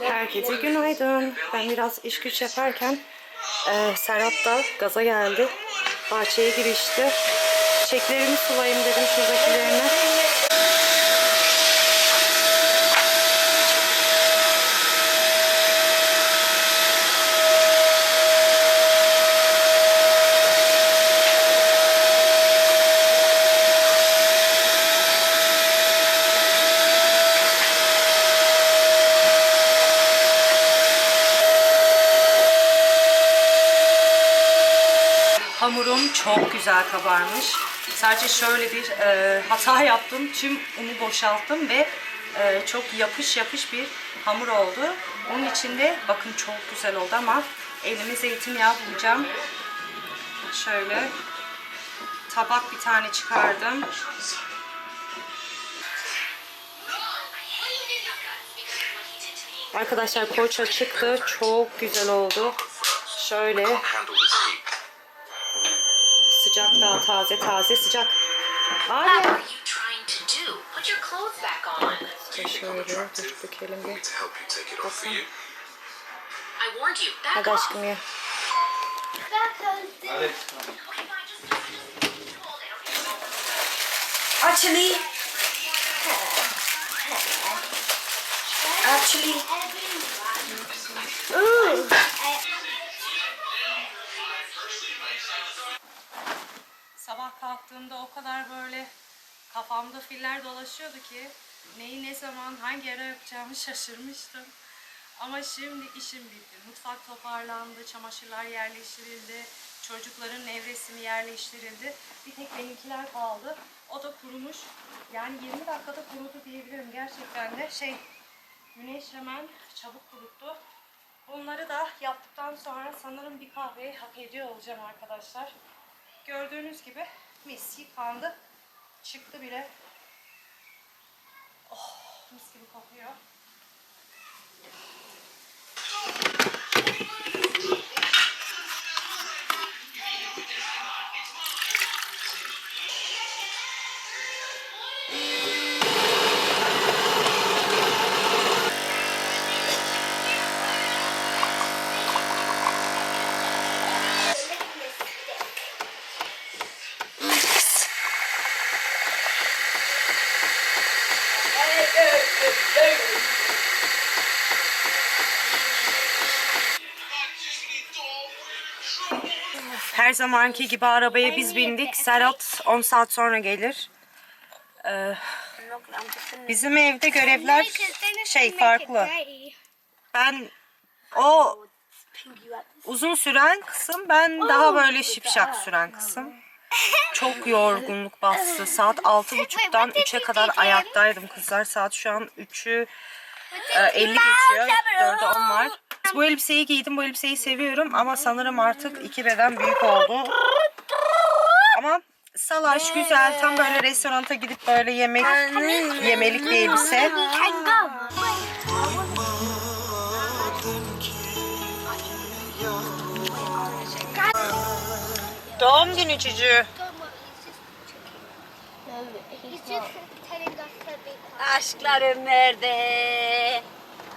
Herkese günaydın. Ben biraz iş güç yaparken e, Serhat da gaza geldi. Bahçeye girişti. Çiçeklerimi sulayayım dedim şuradakilerini. Çok güzel kabarmış. Sadece şöyle bir e, hata yaptım. Tüm unu boşalttım ve e, çok yapış yapış bir hamur oldu. Onun içinde bakın çok güzel oldu ama elime zeytinyağı bulacağım. Şöyle tabak bir tane çıkardım. Arkadaşlar poğaça çıktı. Çok güzel oldu. Şöyle. Sıcak daha taze taze sıcak. What Aynen. are you trying to do? Put your clothes back on. Şöyle dur dökelim bir. To help you take it off for you. I warned you. Back Hadi off. aşkım ya. Actually, actually, Sabah kadar böyle kafamda filler dolaşıyordu ki neyi ne zaman hangi ara yapacağımı şaşırmıştım. Ama şimdi işim bitti. Mutfak toparlandı, çamaşırlar yerleştirildi, çocukların nevresimi yerleştirildi. Bir tek benimkiler kaldı. O da kurumuş. Yani 20 dakikada kurudu diyebilirim gerçekten de. Şey, güneş hemen çabuk kuruttu. Bunları da yaptıktan sonra sanırım bir kahveyi hak ediyor olacağım arkadaşlar. Gördüğünüz gibi mis yıkandı. Çıktı bile. Oh mis gibi kokuyor. Her zamanki gibi arabaya biz bindik. Serhat 10 saat sonra gelir. Ee, bizim evde görevler şey farklı. Ben o uzun süren kısım ben daha böyle şipşak süren kısım. Çok yorgunluk bastı. Saat altı buçuktan 3'e kadar ayaktaydım kızlar. Saat şu an 3'ü e, 50 geçiyor. 4'e 10 var. Bu elbiseyi giydim. Bu elbiseyi seviyorum ama sanırım artık iki beden büyük oldu. Ama salaş güzel. Tam böyle restoranta gidip böyle yemek yemelik bir elbise. Doğum günü çocuğu. Aşklar Ömer'de.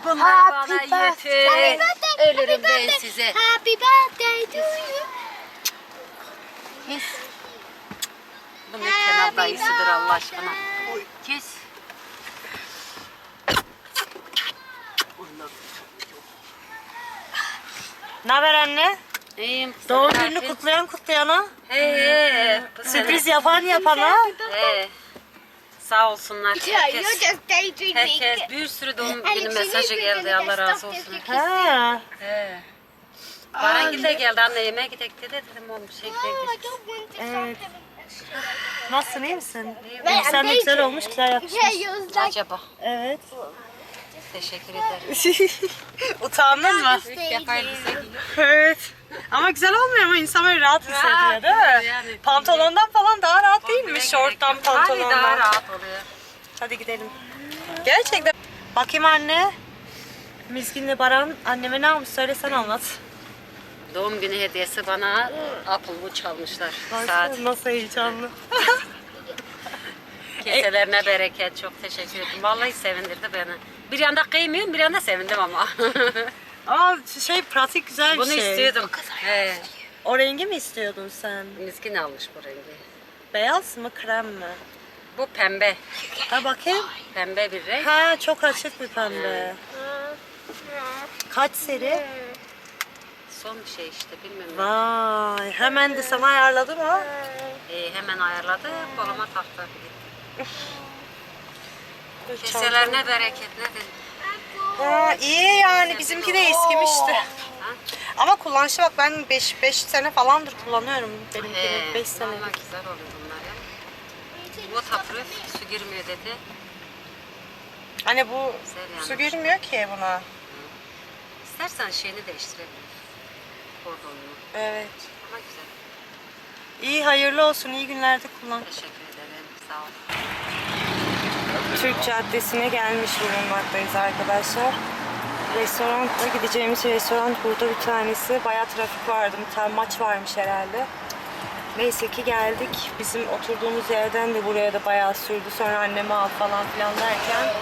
Bunlar bana yeter. Ölürüm ben size. Happy birthday to you. Kes. Bu ne Kemal dayısıdır Allah aşkına. Kes. Ne haber anne? İyiyim. Doğum gününü kutlayan kutlayana. He he. Sürpriz yapan yapana. He. Sağ olsunlar. Herkes, herkes bir sürü doğum günü mesajı geldi. Allah razı olsun. Ha. He. Barangil de geldi anne yemeğe gidelim dedi. Dedim oğlum şey to Evet. Nasılsın iyi misin? Sen de güzel olmuş güzel yapmışsın. Acaba. Evet. Teşekkür ederim. Utandın mı? Gülüm. Evet. Ama güzel olmuyor ama insan böyle rahat hissediyor değil mi? yani. Pantolondan falan daha rahat değil mi? Şorttan, Hani daha pantolondan. rahat oluyor. Hadi gidelim. Gerçekten. Bakayım anne. Mizgin'le Baran anneme ne almış söylesen anlat. Doğum günü hediyesi bana Apple Watch almışlar. Saat. Nasıl heyecanlı. Keselerine bereket. Çok teşekkür ederim. Vallahi sevindirdi beni. Bir yanda kıymıyorum, bir yanda sevindim ama. Aa şey pratik güzel bir Bunu şey. istiyordum. He. O rengi mi istiyordun sen? Miskin almış bu rengi. Beyaz mı krem mi? Bu pembe. Ha bakayım. Pembe bir renk. Ha çok açık bir pembe. Kaç seri? Son bir şey işte bilmiyorum. Vay hemen de sana ayarladı mı? Ee, hemen ayarladı, koluma taktı. Keseler ne bereket ne dedi. Ha, iyi yani bizimki de eskimişti. Ama kullanışı bak ben 5 5 sene falandır kullanıyorum. Benimki He, 5 sene. vallahi güzel oluyor bunlar ya. Bu taprı su girmiyor dedi. Hani bu Güzel yani. su girmiyor ki buna. İstersen şeyini değiştirebiliriz. Kordonunu. Evet. Ama güzel. İyi hayırlı olsun. iyi günlerde kullan. Teşekkür ederim. Sağ ol. Türk Caddesi'ne gelmiş bulunmaktayız arkadaşlar. Restoranda gideceğimiz restoran burada bir tanesi. Bayağı trafik vardı. Bir tane maç varmış herhalde. Neyse ki geldik. Bizim oturduğumuz yerden de buraya da bayağı sürdü. Sonra annemi al falan filan derken.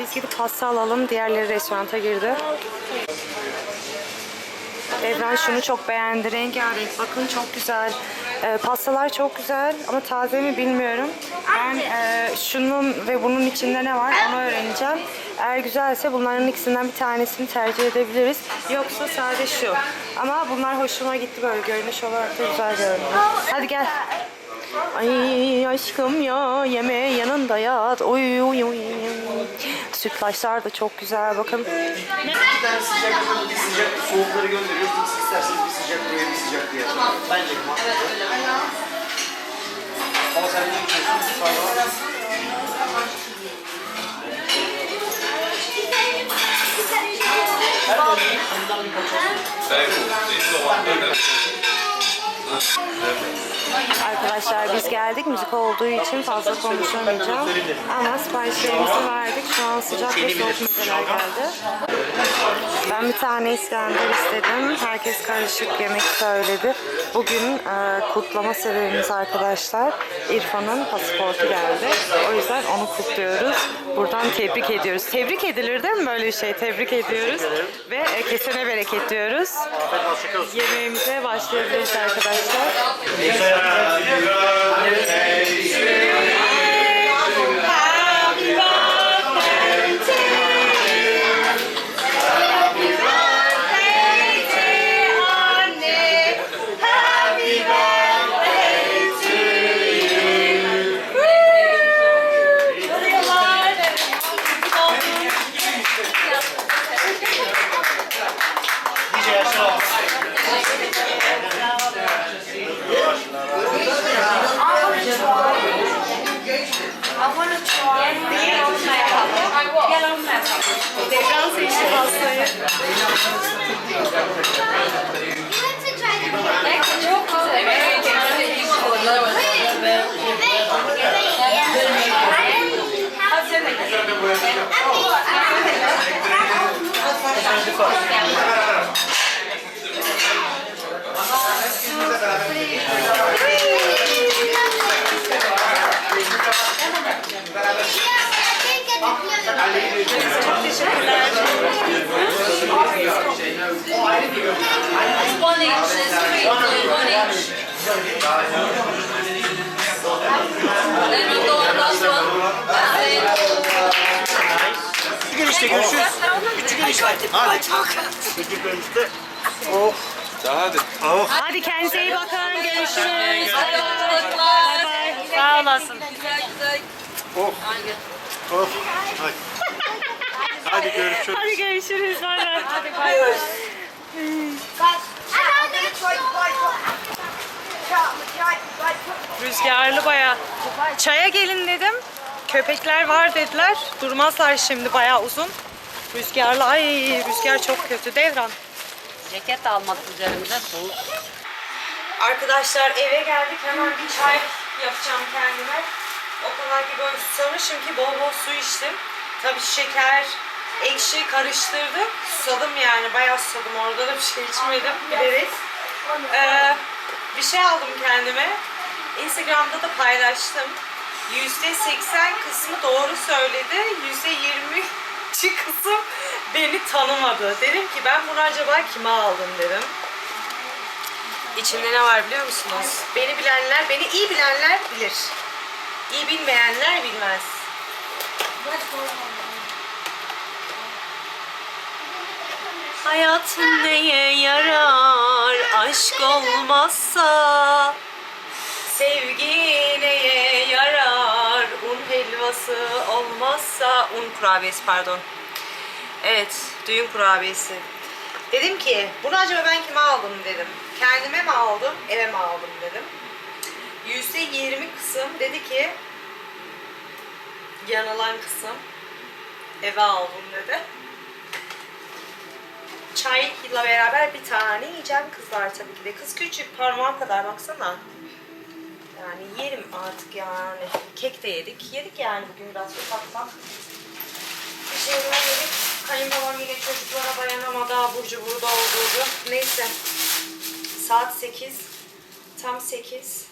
Biz gidip pasta alalım. Diğerleri restoranta girdi. Devran şunu çok beğendi. Rengarenk. Bakın çok güzel. Ee, pastalar çok güzel ama taze mi bilmiyorum. Ben e, şunun ve bunun içinde ne var onu öğreneceğim. Eğer güzelse bunların ikisinden bir tanesini tercih edebiliriz. Yoksa sade şu. Ama bunlar hoşuma gitti böyle görünüş olarak da güzel görünüyor. Hadi gel. Ay aşkım ya yeme yanında yat. Oy oy oy. Sütlaçlar da çok güzel bakın. Bir tane sıcak bir sıcak soğukları gönderiyoruz. Siz isterseniz bir sıcak bir sıcak diye. Tamam. Bence mantıklı. Ama sen ne düşünüyorsun? Pardon. Arkadaşlar biz geldik. Müzik olduğu için fazla konuşamayacağım. Ama siparişlerimizi verdik. Şu an sıcak ve soğuk mezeler geldi. Ben bir tane İskender istedim. Herkes karışık yemek söyledi. Bugün e, kutlama sebebimiz arkadaşlar. İrfan'ın pasaportu geldi. O yüzden onu kutluyoruz. Buradan tebrik ediyoruz. Tebrik edilir değil mi böyle bir şey? Tebrik ediyoruz. Ve e, kesene bereket diyoruz. Yemeğimize başlayabiliriz arkadaşlar. Devran Küçük görüşte görüşürüz. Küçük görüşte. Hadi. Küçük görüşte. Oh. Daha hadi. Oh. Hadi kendinize iyi bakın. Görüşürüz. Bay bay. Bay bay. Sağ olasın. Oh. Oh. Hadi. Hadi görüşürüz. Hadi görüşürüz. Bay bay. Hadi bay bay. Rüzgarlı baya. Çaya gelin dedim. köpekler var dediler. Durmazlar şimdi bayağı uzun. Rüzgarlı. Ay rüzgar çok kötü. Devran. Ceket almadık üzerimize soğuk. Arkadaşlar eve geldik. Hemen bir çay yapacağım kendime. O kadar ki böyle susamışım ki bol bol su içtim. Tabii şeker, ekşi karıştırdım. Susadım yani. Bayağı susadım. Orada da bir şey içmedim. Bilerek. Ee, bir şey aldım kendime. Instagram'da da paylaştım. %80 kısmı doğru söyledi. %20 kısım beni tanımadı. Dedim ki ben bunu acaba kime aldım dedim. İçinde ne var biliyor musunuz? Beni bilenler, beni iyi bilenler bilir. İyi bilmeyenler bilmez. Hayat neye yarar aşk olmazsa Sevgi neye yarar. Un helvası olmazsa Un kurabiyesi pardon. Evet düğün kurabiyesi. Dedim ki bunu acaba ben kime aldım? dedim. Kendime mi aldım eve mi aldım? dedim. %20 kısım dedi ki Yanılan kısım eve aldım dedi Çayla beraber bir tane yiyeceğim kızlar tabii ki de. Kız küçük parmağım kadar baksana. Yani yerim artık yani. Kek de yedik. Yedik yani bugün biraz ufak ufak. Bir şeyler yedik. Kayınbabam yine çocuklara dayanamadı. Abur cubur doldurdu. Neyse. Saat 8. Tam 8.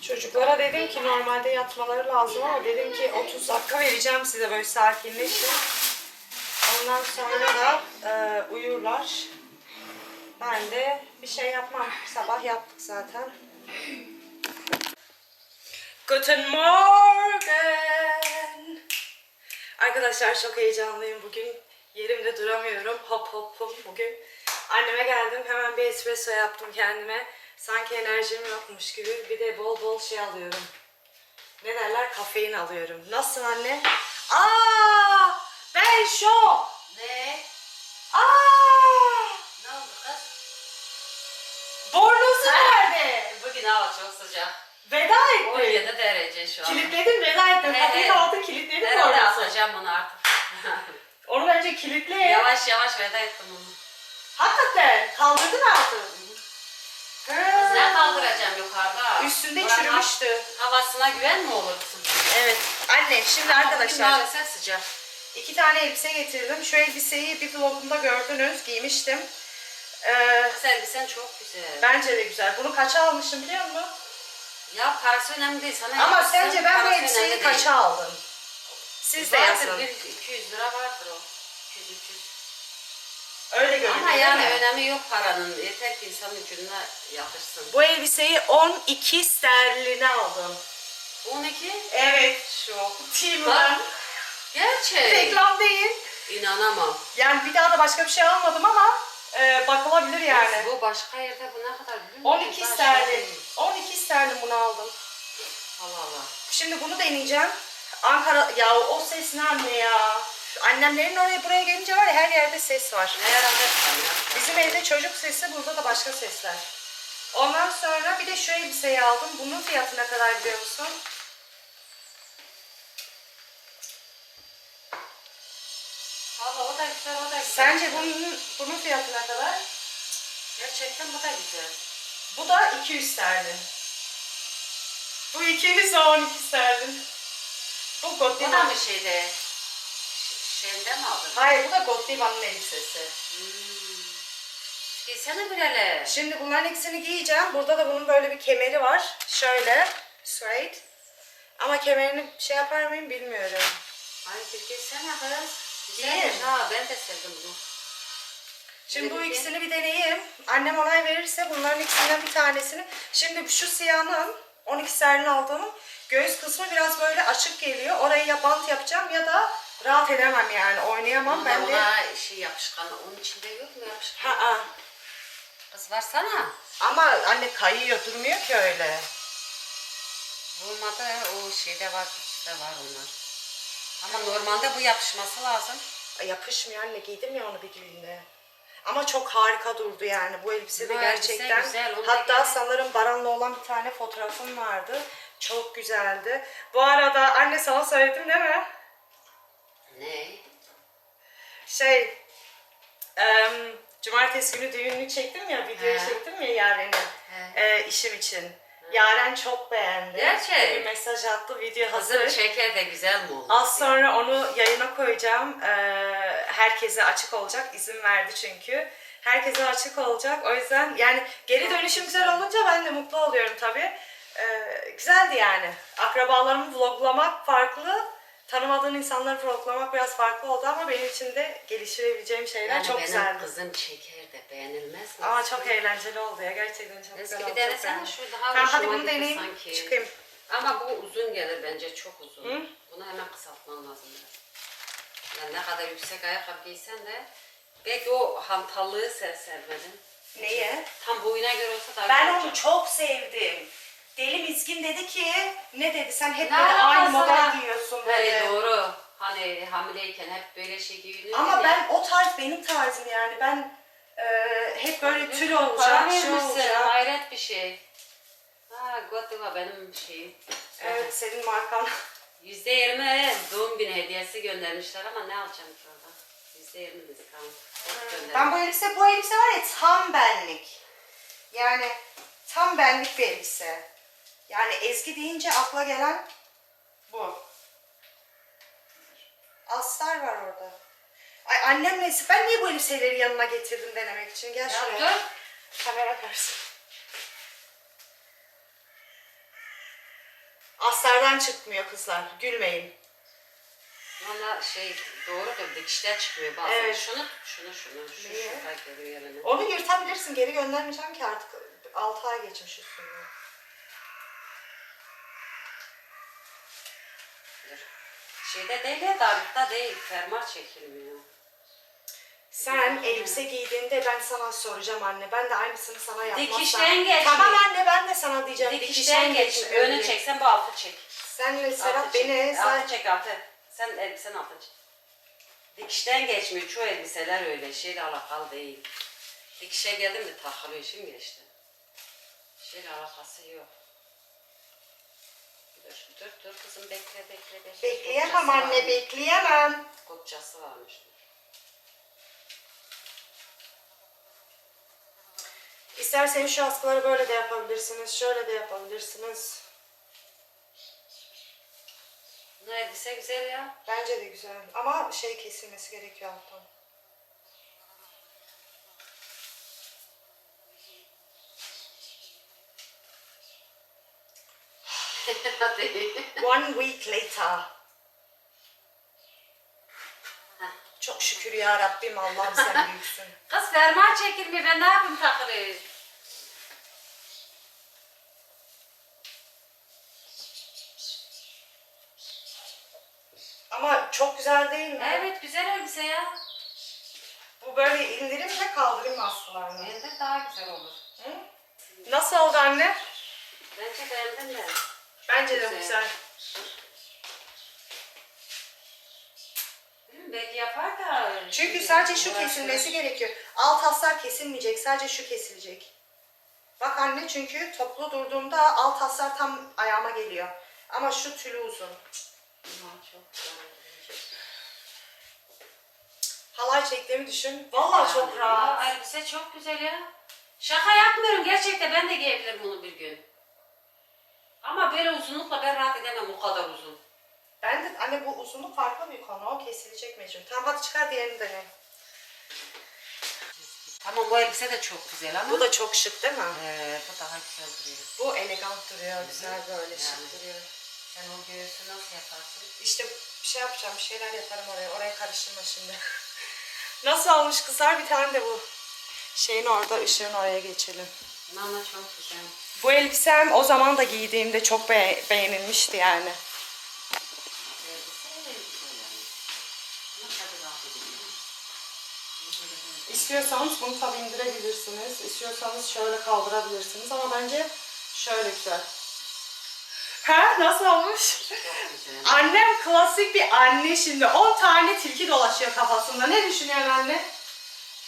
Çocuklara dedim ki normalde yatmaları lazım ama dedim ki 30 dakika vereceğim size böyle sakinleşin. Ondan sonra da e, uyurlar. Ben de bir şey yapmam. Sabah yaptık zaten. Guten Morgen. Arkadaşlar çok heyecanlıyım bugün. Yerimde duramıyorum. Hop hop hop bugün. Anneme geldim. Hemen bir espresso yaptım kendime. Sanki enerjim yokmuş gibi. Bir de bol bol şey alıyorum. Ne derler? Kafein alıyorum. Nasılsın anne? Aa! Ben şok! Ne? Aa! Ne oldu kız? Bornozu nerede? Bugün hava çok sıcak. Veda etti. 17 derece şu an. Kilitledim veda ettim. Evet. Kapıyı altı kilitledim Herhalde bornozu. asacağım bunu artık. Onu bence kilitle. yavaş yavaş veda ettim onu. Hakikaten kaldırdın artık. Kız ne kaldıracağım yukarıda? Üstünde Buranın çürümüştü. Havasına güven mi olursun? Evet. Anne şimdi Ama bugün arkadaşlar maalesef sıcak. İki tane elbise getirdim. Şu elbiseyi bir vlogumda gördünüz. Giymiştim. Ee, Kız elbisen çok güzel. bence de güzel. Bunu kaça almışım biliyor musun? Ya parası önemli değil. Sana Ama yakışsın, sence ben bu parası elbiseyi önemli kaça değil. aldım? Siz de Vardır yazın. bir 200 lira vardır o. 200 300. Öyle görünüyor Ama değil yani mi? önemi yok paranın. Yeter ki insanın vücuduna yakışsın. Bu elbiseyi 12 sterline aldım. 12? Evet şu. Bak. Gerçek. Reklam değil. İnanamam. Yani bir daha da başka bir şey almadım ama e, bakılabilir yani. Kız, Bu başka yerde bu ne kadar biliyor musun? 12 Ben sterlin. şoktayım. 12 sterlin bunu aldım. Allah Allah. Şimdi bunu deneyeceğim. Ankara ya o ses ne anne ya? Annemlerin oraya buraya gelince var ya her yerde ses var. Ne herhalde. Bizim evde çocuk sesi, burada da başka sesler. Ondan sonra bir de şu elbiseyi aldım. Bunun fiyatı ne kadar biliyor musun? Valla o da güzel, o da güzel. Sence bunun, bunun fiyatı ne kadar? Gerçekten bu da güzel. Bu da 200 sterlin. Bu 200 o 12 sterlin. Bu Bu da Godiva. mı şeyde? Ş- Şeyinde mi aldın? Hayır bu da Godiva'nın elbisesi. Hmm. Giysene bir hele. Şimdi bunların ikisini giyeceğim. Burada da bunun böyle bir kemeri var. Şöyle. Straight. Ama kemerini şey yapar mıyım bilmiyorum. Ay bir giysene kız. Güzelmiş ha ben de sevdim bunu. Şimdi bu ikisini bir deneyeyim. Annem onay verirse bunların ikisinden bir tanesini. Şimdi şu siyahın 12 sterlin aldığım göğüs kısmı biraz böyle açık geliyor. Orayı ya bant yapacağım ya da rahat edemem yani oynayamam Ama ben de. ona şey yapışkan, onun içinde yok mu yapışkan? Ha, ha. Kız varsana. Ama anne kayıyor durmuyor ki öyle. Olmadı o şeyde var, içinde var onlar. Ama normalde bu yapışması lazım. Yapışmıyor anne giydim ya onu bir düğünde. Ama çok harika durdu yani bu elbise de Bu elbise gerçekten. güzel, onu da Hatta giy. sanırım Baran'la olan bir tane fotoğrafım vardı. Çok güzeldi. Bu arada anne sana söyledim değil mi? Ne? Şey, em, cumartesi günü düğününü çektim ya, videoyu He. çektim ya He. e, işim için. Yaren çok beğendi. Gerçek. Bir mesaj attı, video hazır. Hazır şeker de güzel mi oldu? Az sonra onu yayına koyacağım. Ee, herkese açık olacak. İzin verdi çünkü. Herkese açık olacak. O yüzden yani geri dönüşüm güzel olunca ben de mutlu oluyorum tabii. Ee, güzeldi yani. Akrabalarımı vloglamak farklı. Tanımadığın insanları vloglamak biraz farklı oldu ama benim için de geliştirebileceğim şeyler Yani çok benim güzeldi. kızım şeker de beğenilmez mi? Ama çok eğlenceli oldu ya. Gerçekten çok Eski güzel bir oldu. çok denesene şu daha Tamam hadi hoşuma bunu gitti deneyeyim. sanki. Çıkayım. Ama bu uzun gelir bence çok uzun. Hı? Bunu hemen kısaltman lazım. biraz. Yani ne kadar yüksek ayakkabı giysen de belki o hantallığı sen sevmedin. Neye? Tam boyuna göre olsa daha Ben güzel onu olacak. çok sevdim. Deli Miskin dedi ki ne dedi sen hep Ne böyle aynı alakası model var? Giyiyorsun Hani dedi. doğru. Hani hamileyken hep böyle şey giyinirdi Ama ya. ben o tarz benim tarzım yani ben e, hep böyle tül olacak, şey olacak. hayret bir şey. Ha, Gottlieb benim şeyim. Evet senin markan. Yüzde yirmi doğum günü hediyesi göndermişler ama ne alacağım ki oradan? Yüzde yirmi discount. Çok göndermiş. Ben bu elbise, bu elbise var ya tam benlik. Yani tam benlik bir elbise. Yani Ezgi deyince akla gelen bu. Astar var orada. Ay annem neyse ben niye bu elbiseleri yanına getirdim denemek için. Gel Ya şuraya. dur. Kamera karşısında. Astardan çıkmıyor kızlar. Gülmeyin. Valla şey doğrudur dikişler çıkıyor bazen. Evet. Şunu şunu şunu şu Niye? şurada geliyor yerine. Onu yırtabilirsin. Geri göndermeyeceğim ki artık 6 ay geçmiş üstünden. Şeyde değil darlıkta değil fermuar çekilmiyor. Sen elbise giydiğinde ben sana soracağım anne. Ben de aynısını sana yapmazsam. Dikişten geçmiyor. Tamam anne ben de sana diyeceğim. Dikişten geç. Önü çeksen bu altı çek. Senle Serap çek. beni sen... Altı çek altı. Sen elbisen altı çek. Dikişten geçmiyor. Çoğu elbiseler öyle. Şeyle alakalı değil. Dikişe geldi mi takılıyor. Şimdi geçti. Şeyle alakası yok. Dur, dur, dur kızım bekle, bekle, bekle. Bekleyemem Kopçası anne varmış. bekleyemem. Kopçası varmış. İsterseniz şu askıları böyle de yapabilirsiniz. Şöyle de yapabilirsiniz. Bu elbise güzel ya. Bence de güzel. Ama şey kesilmesi gerekiyor alttan. Hadi. One week later. Çok şükür ya Rabbim Allah'ım sen büyüksün. Kız fermuar çekilmiyor. Ben ne yapayım takılıyor? Ama çok güzel değil mi? Evet güzel elbise ya. Bu böyle indirim ve kaldırım askılarını. Bende daha güzel olur. Hı? Nasıl oldu anne? Bence beğendim de. Bence de Güzel. Belki yapar da. Çünkü sadece şu kesilmesi gerekiyor. Alt haslar kesilmeyecek. Sadece şu kesilecek. Bak anne çünkü toplu durduğumda alt haslar tam ayağıma geliyor. Ama şu tülü uzun. Aman çok güzel. Halay çektiğimi düşün. Vallahi çok rahat. Elbise çok güzel ya. Şaka yapmıyorum gerçekten ben de giyebilirim bunu bir gün. Ama böyle uzunlukla ben rahat edemem o kadar uzun. Ben de anne bu uzunluk farklı bir konu. O kesilecek mecbur. Tamam hadi çıkar diğerini dene. Tamam bu elbise de çok güzel ama. Bu da çok şık değil mi? Ee, bu daha güzel duruyor. Bu elegant duruyor. Güzel böyle Yani. şık duruyor. Sen o göğsü nasıl yaparsın? İşte bir şey yapacağım. Bir şeyler yaparım oraya. Oraya karıştırma şimdi. Nasıl olmuş kızlar? Bir tane de bu. Şeyin orada, ışığın oraya geçelim. Mama çok güzel. Bu elbisem o zaman da giydiğimde çok be- beğenilmişti yani. İstiyorsanız bunu tabii indirebilirsiniz. İstiyorsanız şöyle kaldırabilirsiniz ama bence şöyle güzel. Ha nasıl olmuş? Annem klasik bir anne şimdi. 10 tane tilki dolaşıyor kafasında. Ne düşünüyorsun anne?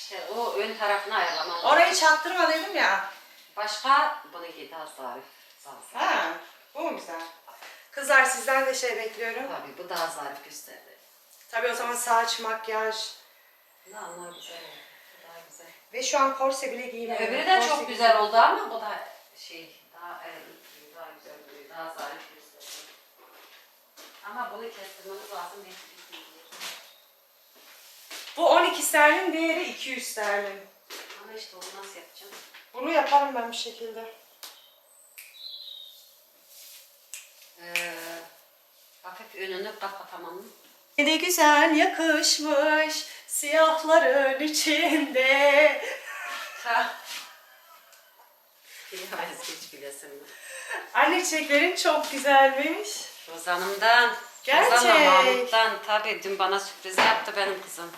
İşte o ön tarafını ayarlamam. Orayı çaktırma dedim ya. Başka bununki daha zarif. Zarif. Ha. Bu mu güzel? Kızlar sizden de şey bekliyorum. Tabii bu daha zarif gösterdi. Tabii o zaman saç, makyaj Bunlar onlar güzel. Bu daha güzel. ve şu an korse bile giymiyorum. Öbürü de Korse çok giy- güzel oldu ama bu da şey daha evet, daha güzel duruyor. Daha zarif gösteriyor. Ama bunu kestirmemiz lazım. Ben bilmiyorum. Bu 12 sterlin, diğeri 200 sterlin. Ama işte onu nasıl yapacağım? Bunu yaparım ben bir şekilde. Ee, hafif önünü kapatamam. Ne güzel yakışmış siyahların içinde. Ha. Bilemeyiz hiç bilesim. yok. Anne çiçeklerin çok güzelmiş. Rozan'ımdan. Gerçek. Rozan'la Mahmut'tan. Tabii dün bana sürpriz yaptı benim kızım.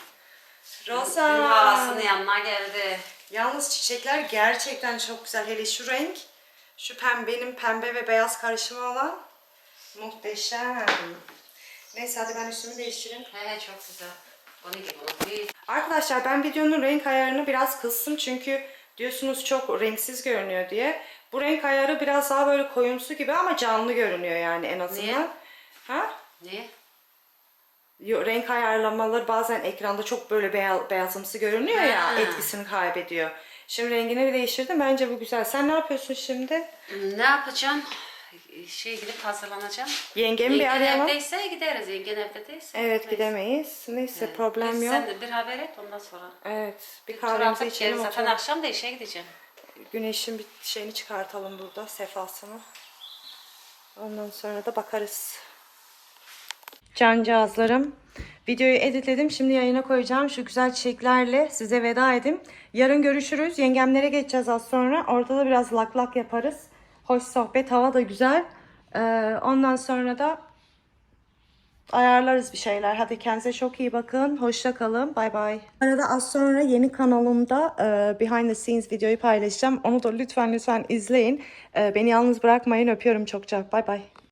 Rosa. Halasının yanına geldi. Yalnız çiçekler gerçekten çok güzel. Hele şu renk, şu pembenin pembe ve beyaz karışımı olan muhteşem. Neyse hadi ben üstümü değiştireyim. He he çok güzel. Bunu gibi değil. Arkadaşlar ben videonun renk ayarını biraz kıstım çünkü diyorsunuz çok renksiz görünüyor diye. Bu renk ayarı biraz daha böyle koyumsu gibi ama canlı görünüyor yani en azından. Niye? Ha? Ne? Renk ayarlamaları bazen ekranda çok böyle beyaz, beyazımsı görünüyor ya Ha. etkisini kaybediyor. Şimdi rengini değiştirdim. Bence bu güzel. Sen ne yapıyorsun şimdi? Hmm, Ne yapacağım? Şey gidip hazırlanacağım. Yengemi bir Yengen arayalım. evdeyse gideriz. Yengen evde değilse. Evet gitmeyiz. gidemeyiz. Neyse Evet. problem yok. Sen de bir haber et ondan sonra. Evet bir Bir kahvemizi içelim. Zaten oturalım. akşam da işe gideceğim. Güneşin bir şeyini çıkartalım burada sefasını. Ondan sonra da bakarız. Cancağızlarım. Videoyu editledim. Şimdi yayına koyacağım. Şu güzel çiçeklerle size veda edeyim. Yarın görüşürüz. Yengemlere geçeceğiz az sonra. Orada da biraz lak lak yaparız. Hoş sohbet. Hava da güzel. Ee, ondan sonra da ayarlarız bir şeyler. Hadi kendinize çok iyi bakın. Hoşça kalın. Bay bay. Arada az sonra yeni kanalımda e, behind the scenes videoyu paylaşacağım. Onu da lütfen lütfen izleyin. E, beni yalnız bırakmayın. Öpüyorum çokça. Bay bay.